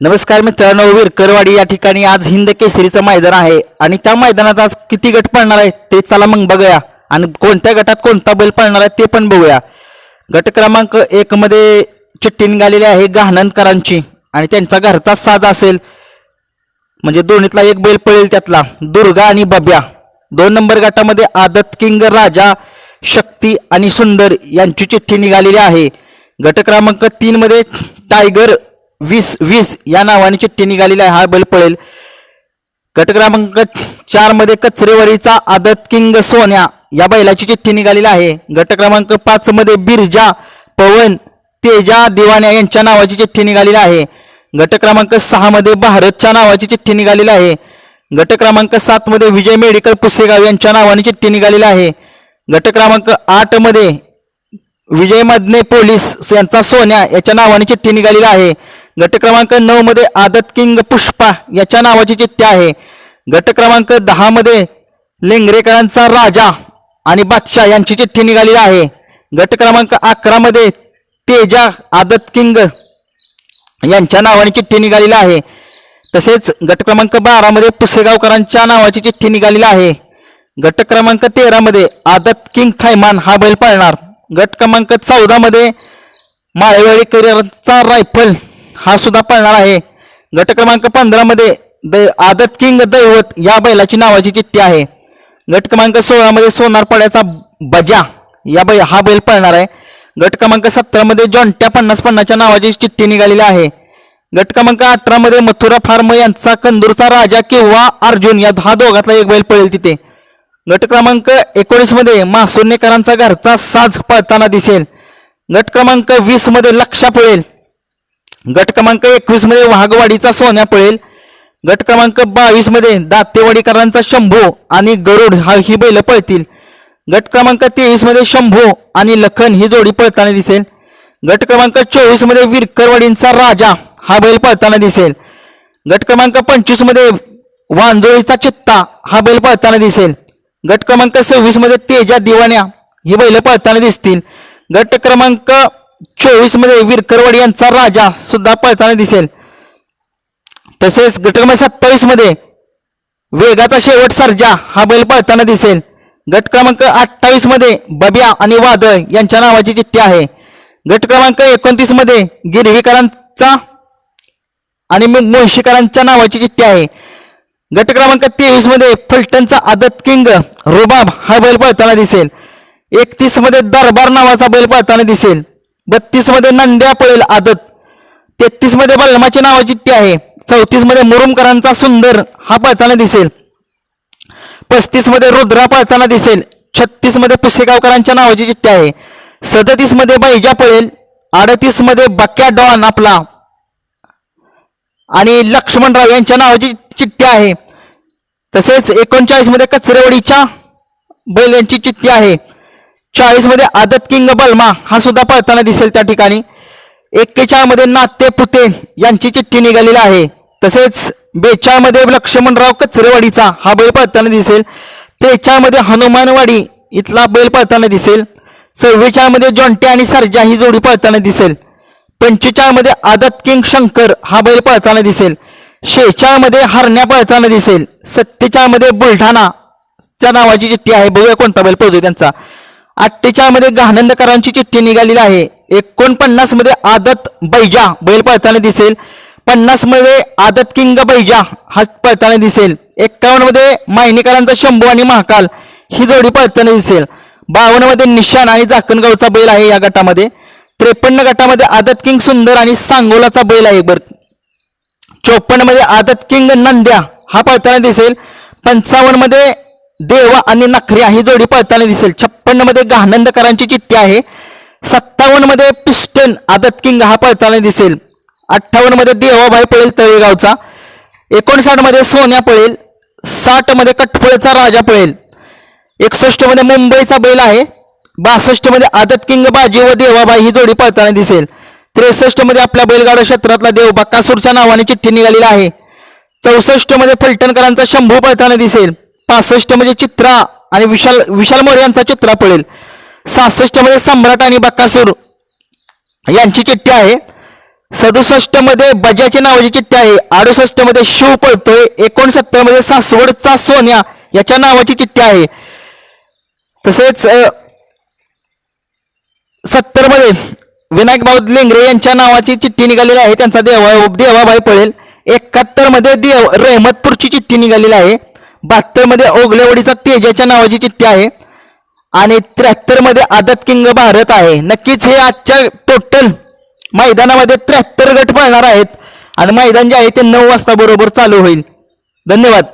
नमस्कार मित्रांनो विरकरवाडी या ठिकाणी आज हिंद केसरीचं मैदान आहे आणि त्या मैदानात आज किती गट पडणार आहे ते चला मग बघूया. आणि कोणत्या गटात कोणता बैल पडणार आहे ते पण बघूया. गट क्रमांक एक मध्ये चिठ्ठी निघालेली आहे गहाणनकरांची आणि त्यांचा घरचा साज असेल. म्हणजे दोन्हीतला एक बैल पळेल त्यातला दुर्गा आणि बब्या. दोन नंबर गटामध्ये आदत किंग राजा शक्ती आणि सुंदर यांची चिठ्ठी निघालेली आहे. गट क्रमांक तीन मध्ये टायगर वीस वीस या नावाने चिठ्ठी निघालेली आहे. हा बैल पळेल. गट क्रमांक चारमध्ये कचरेवारीचा आदत किंग सोन्या या बैलाची चिठ्ठी निघालेली आहे. गट क्रमांक पाच मध्ये बिरजा पवन तेजा दिवाण्या यांच्या नावाची चिठ्ठी निघालेली आहे. गट क्रमांक सहा मध्ये भारतच्या नावाची चिठ्ठी निघालेली आहे. गट क्रमांक सात मध्ये विजय मेडिकल पुसेगाव यांच्या नावाने चिठ्ठी निघालेली आहे. गट क्रमांक आठमध्ये विजय मदने पोलीस यांचा सोन्या याच्या नावाने चिठ्ठी निघालेली आहे. गट क्रमांक नऊ मध्ये आदत किंग पुष्पा याच्या नावाची चिठ्ठी आहे. गट क्रमांक दहा मध्ये लेंगरेकरांचा राजा आणि बादशाह यांची चिठ्ठी निघालेली आहे. गट क्रमांक अकरा मध्ये तेजा आदत किंग यांच्या नावाने चिठ्ठी निघालेली आहे. तसेच गट क्रमांक बारा मध्ये पुसेगावकरांच्या नावाची चिठ्ठी निघालेली आहे. गट क्रमांक तेरा मध्ये आदत किंग थैमान हा बैल पाळणार. गट क्रमांक चौदा मध्ये माळेवाडी करिअरचा रायफल हा सुद्धा पळणार आहे. गट क्रमांक पंधरामध्ये द आदत किंग दैवत या बैलाची नावाची चिठ्ठी आहे. गट क्रमांक सोळामध्ये सोनार सोनारपाड्याचा बजा या बै हा बैल पळणार आहे. गट क्रमांक सतरामध्ये जॉन्ट्या पन्नास पन्नासच्या नावाची चिठ्ठी निघालेली आहे. गट क्रमांक अठरामध्ये मथुरा फार्म यांचा कंदूरचा राजा किंवा अर्जुन या हा दोघातला एक बैल पळेल तिथे. गट क्रमांक एकोणीसमध्ये घरचा साज पळताना दिसेल. गट क्रमांक वीसमध्ये लक्षा पळेल. गट क्रमांक एकवीसमध्ये वाघवाडीचा सोन्या पळेल. गट क्रमांक बावीसमध्ये दातेवाडीकरांचा शंभू आणि गरुड हा ही बैल पळतील. गट क्रमांक तेवीसमध्ये शंभू आणि लखन ही जोडी पळताना दिसेल. गट क्रमांक चोवीसमध्ये विरकरवाडींचा राजा हा बैल पळताना दिसेल. गट क्रमांक पंचवीसमध्ये वांजोळीचा चित्ता हा बैल पळताना दिसेल. गट क्रमांक सव्वीसमध्ये तेजा दिवाण्या ही बैल पळताना दिसतील. गट क्रमांक चोवीसमध्ये विरकरवाडी यांचा राजा सुद्धा पळताना दिसेल. तसेच गट क्रमांक सत्तावीसमध्ये वेगाचा शेवट सर्जा हा बैल पळताना दिसेल. गट क्रमांक अठ्ठावीसमध्ये बब्या आणि वादळ यांच्या नावाची चिठ्ठी आहे. गट क्रमांक एकोणतीसमध्ये गिरवीकरांचा आणि मुळशीकरांच्या नावाची चिठ्ठी आहे. गट क्रमांक तेवीसमध्ये फलटणचा आदत किंग रुबाब हा बैल पळताना दिसेल. एकतीसमध्ये दरबार नावाचा बैल पळताना दिसेल. बत्तीसमध्ये नंद्या पळेल आदत. तेहतीसमध्ये बलमाच्या नावाची चिठ्ठी आहे. चौतीसमध्ये मुरुमकरांचा सुंदर हा पळताना दिसेल. पस्तीसमध्ये रुद्रा पळताना दिसेल. छत्तीसमध्ये पुसेगावकरांच्या नावाची चिठ्ठी आहे. सदतीसमध्ये बैजा पळेल. अडतीसमध्ये बक्या डॉन आपला. आणि लक्ष्मणराव यांच्या नावाची चिठ्ठी आहे. तसेच एकोणचाळीसमध्ये कचरेवडीच्या बैल यांची चिठ्ठी आहे. चाळीसमध्ये आदत किंग बलमा हा सुद्धा पळताना दिसेल त्या ठिकाणी. एक्केचाळमध्ये नाते पुते यांची चिठ्ठी निघालेली आहे. तसेच बेचाळमध्ये लक्ष्मणराव कचरेवाडीचा हा बैल पळताना दिसेल. त्रेचाळमध्ये हनुमानवाडी इथला बैल पळताना दिसेल. चव्वेचाळमध्ये जॉन्टे आणि सरजा ही जोडी पळताना दिसेल. पंचेचाळमध्ये आदत किंग शंकर हा बैल पळताना दिसेल. शेचाळमध्ये हरण्या पळताना दिसेल. सत्तेचाळमध्ये बुलढाणा च्या नावाची चिठ्ठी आहे. बघूया कोणता बैल पळतोय त्यांचा. अठ्ठेचाळमध्ये गहानंदकरांची चिठ्ठी निघालेली आहे. एकोणपन्नासमध्ये आदत बैजा बैल पळताना दिसेल. पन्नासमध्ये आदत किंग बैजा हा पळताना दिसेल. एक्कावन्नमध्ये मायनीकरांचा शंभू आणि महाकाल ही जोडी पळताना दिसेल. बावन्नमध्ये निशाण आणि जाकणगावचा बैल आहे या गटामध्ये. त्रेपन्न गटामध्ये आदत किंग सुंदर आणि सांगोलाचा बैल आहे बर. चोपन्नमध्ये आदत किंग नंद्या हा पळताना दिसेल. पंचावन्नमध्ये देवा आणि नखऱ्या ही जोडी पळताना दिसेल. छप्पन्नमध्ये गहानंदकरांची चिठ्ठी आहे. सत्तावन्नमध्ये पिस्टन आदत किंग हा पळताना दिसेल. अठ्ठावन्नमध्ये देवाभाई पळेल तळेगावचा. एकोणसाठमध्ये सोन्या पळेल. साठमध्ये राजा पळेल. एकसष्टमध्ये मुंबईचा बैल आहे. बासष्टमध्ये आदत किंग बाजी व देवाबाई ही जोडी पळताना दिसेल. त्रेसष्टमध्ये आपल्या बैलगाडा क्षेत्रातला देव बक्कासूरच्या नावाने चिठ्ठी निघालेली आहे. चौसष्टमध्ये फलटणकरांचा शंभू पळताना दिसेल. पासष्ट म्हणजे चित्रा आणि विशाल विशाल मोरे यांचा चित्रा पडेल. सहासष्टमध्ये सम्राट आणि बक्कासूर यांची चिठ्ठी आहे. सदुसष्टमध्ये बजाच्या नावाची चिठ्ठी आहे. अडुसष्टमध्ये शिव पळतोय. एकोणसत्तरमध्ये सासवडचा सोन्या याच्या नावाची चिठ्ठी आहे. तसेच सत्तरमध्ये विनायक भाऊ लेंगरे यांच्या नावाची चिठ्ठी निघालेली आहे. त्यांचा देवा देवाभाई पळेल. एकाहत्तरमध्ये देव रहमतपूरची चिठ्ठी निघालेली आहे. बहात्तरमध्ये ओगलेवाडीचा तेजाच्या नावाची चिठ्ठी आहे. आणि त्र्याहत्तरमध्ये आदत किंग भारत आहे. नक्कीच हे आजच्या टोटल मैदानामध्ये त्र्याहत्तर गट पळणार आहेत. आणि मैदान जे आहे ते नऊ वाजता बरोबर चालू होईल. धन्यवाद.